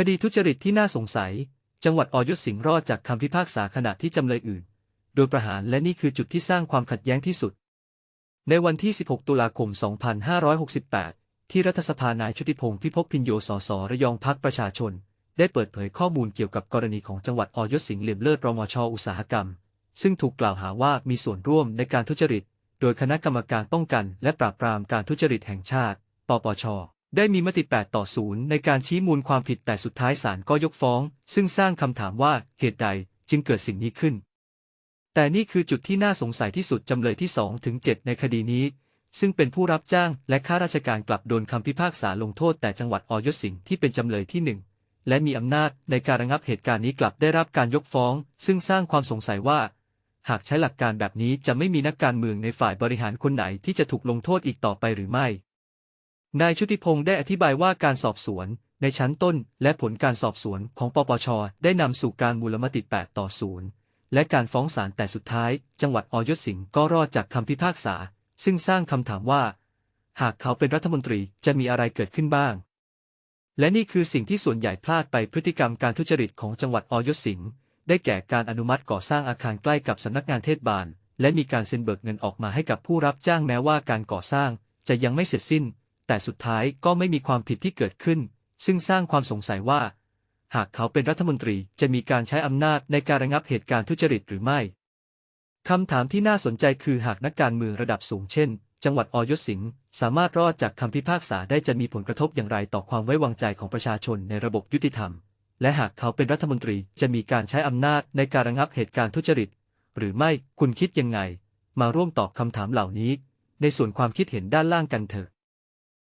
คดีทุจริตที่น่าสงสัย จังหวัดออยศสิงห์รอดจากคำพิพากษาขณะที่จำเลยอื่น โดยประหารและนี่คือจุดที่สร้างความขัดแย้งที่สุด ในวันที่ 16 ตุลาคม 2568 ที่รัฐสภานายชุติพงศ์พิภพพินโยสสระยองพักประชาชน ได้เปิดเผยข้อมูลเกี่ยวกับกรณีของจังหวัดออยศสิงห์เหลี่ยมเลิศรมชอุตสาหกรรม ซึ่งถูกกล่าวหาว่ามีส่วนร่วมในการทุจริต โดยคณะกรรมการป้องกัน และปราบปรามการทุจริตแห่งชาติ ปปช ได้มีมติ 8 ต่อ 0 ในการชี้มูลความผิดแต่สุดท้ายศาลก็ยกฟ้อง ซึ่งสร้างคำถามว่าเหตุใดจึงเกิดสิ่งนี้ขึ้น แต่นี่คือจุดที่น่าสงสัยที่สุดจำเลยที่ 2 ถึง 7 ในคดีนี้ ซึ่งเป็นผู้รับจ้างและข้าราชการกลับโดนคำพิพากษาลงโทษแต่จังหวัดออยศสิงห์ที่เป็นจำเลยที่ 1 และมีอำนาจในการระงับเหตุการณ์นี้กลับได้รับการยกฟ้อง ซึ่งสร้างความสงสัยว่า หากใช้หลักการแบบนี้จะไม่มีนักการเมืองในฝ่ายบริหารคนไหนที่จะถูกลงโทษอีกต่อไปหรือไม่ นายชุติพงศ์ได้อธิบายว่าการสอบสวน ในชั้นต้นและผลการสอบสวนของปปช ได้นำสู่การมูลมติ 8 ต่อ 0 และการฟ้องศาลแต่สุดท้าย จังหวัดออยศสิงห์ก็รอดจากคำพิพากษา ซึ่งสร้างคำถามว่า หากเขาเป็นรัฐมนตรีจะมีอะไรเกิดขึ้นบ้าง และนี่คือสิ่งที่ส่วนใหญ่พลาดไปพฤติกรรมการทุจริตของจังหวัดออยศสิงห์ได้แก่การอนุมัติก่อสร้างอาคารใกล้กับสำนักงานเทศบาล และมีการเซ็นเบิกเงินออกมาให้กับผู้รับจ้างแม้ว่าการก่อสร้างจะยังไม่เสร็จสิ้น แต่สุดท้ายก็ไม่มีความผิดที่เกิดขึ้น ซึ่งสร้างความสงสัยว่า หากเขาเป็นรัฐมนตรีจะมีการใช้อำนาจในการระงับเหตุการณ์ทุจริตหรือไม่คำถามที่น่าสนใจคือหากนักการเมืองระดับสูงเช่น จังหวัดออยศสิงห์สามารถรอดจากคำพิพากษาได้จะมีผลกระทบอย่างไรต่อความไว้วางใจของประชาชนในระบบยุติธรรม และหากเขาเป็นรัฐมนตรีจะมีการใช้อำนาจในการระงับเหตุการณ์ทุจริต หรือไม่คุณคิดยังไง มาร่วมตอบคำถามเหล่านี้ ในส่วนความคิดเห็นด้านล่างกันเถอะ